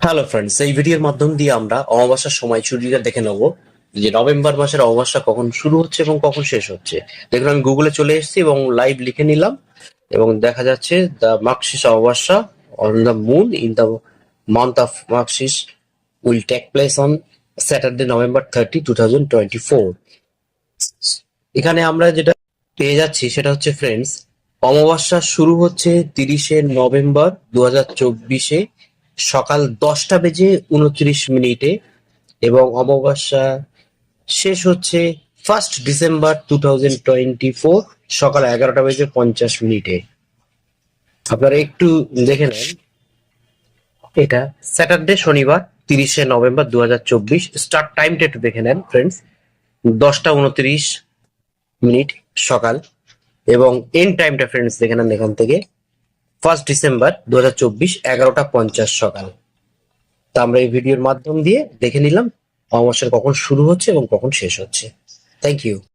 Hello friends এই ভিডিওর মাধ্যম দিয়ে আমরা অমাবস্যার সময় ছুটিটা দেখে নেব যে নভেম্বর মাসের অমাবস্যা কখন শুরু হচ্ছে এবং কখন শেষ হচ্ছে। দেখুন, আমি গুগলে চলে এসেছি এবং লাইভ লিখে নিলাম এবং দেখা যাচ্ছে the Margashirsha Amavasya on the moon in the month of Margashirsha will take place on Saturday November thirty two thousand twenty four এখানে আমরা যেটা পেয়ে যাচ্ছি সেটা হচ্ছে ফ্রেন্ডস অমাবস্যা শুরু হচ্ছে তিরিশে নভেম্বর দু হাজার চব্বিশে সকাল দশটা বেজে উনত্রিশ মিনিটে এবং অমাবস্যা শেষ হচ্ছে first December two thousand twenty four সকাল এগারোটা বেজে পঞ্চাশ মিনিটে। আপনারা একটু দেখে নেন। এটা স্যাটারডে শনিবার, তিরিশে নভেম্বর দু হাজার চব্বিশ স্টার্ট টাইমটা একটু দেখে নেন ফ্রেন্ডস দশটা উনত্রিশ মিনিট সকাল। এবং এন্ড টাইমটা ফ্রেন্ডস দেখে নেন এখান থেকে। ফার্স্ট ডিসেম্বর দু হাজার চব্বিশ এগারোটা পঞ্চাশ সকাল। তা আমরা এই ভিডিওর মাধ্যম দিয়ে দেখে নিলাম অমাবস্যার কখন শুরু হচ্ছে এবং কখন শেষ হচ্ছে। Thank you